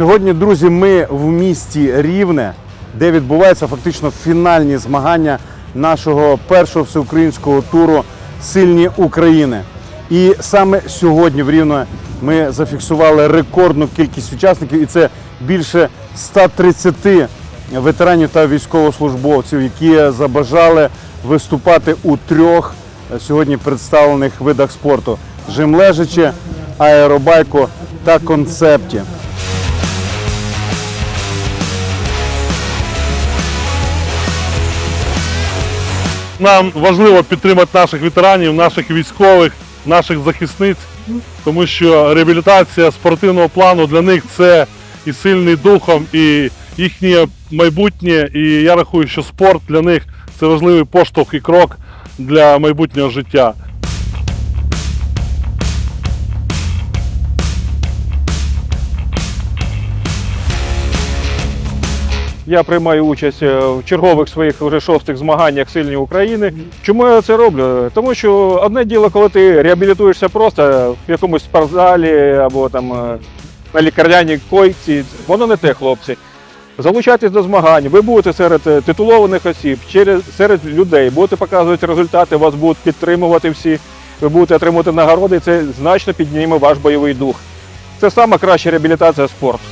Сьогодні, друзі, ми в місті Рівне, де відбуваються фактично фінальні змагання нашого першого всеукраїнського туру Сильні України. І саме сьогодні в Рівне ми зафіксували рекордну кількість учасників, і це більше 130 ветеранів та військовослужбовців, які забажали виступати у трьох сьогодні представлених видах спорту: жим аеробайку та концепті. Нам важливо підтримати наших ветеранів, наших військових, наших захисниць, тому що реабілітація спортивного плану для них це і сильний духом, і їхнє майбутнє. І я рахую, що спорт для них це важливий поштовх і крок для майбутнього життя. Я приймаю участь е, в чергових своїх вже шостих змаганнях сильні України. Чому я це роблю? Тому що одне діло, коли ти реабілітуєшся просто в якомусь спортзалі або там е, на лікарняній койці, воно не те, хлопці. Залучайтесь до змагань, ви будете серед е, титулованих осіб, через, серед людей, будете показувати результати, вас будуть підтримувати всі, ви будете отримувати нагороди, і це значно підніме ваш бойовий дух. Це сама краща реабілітація спорту.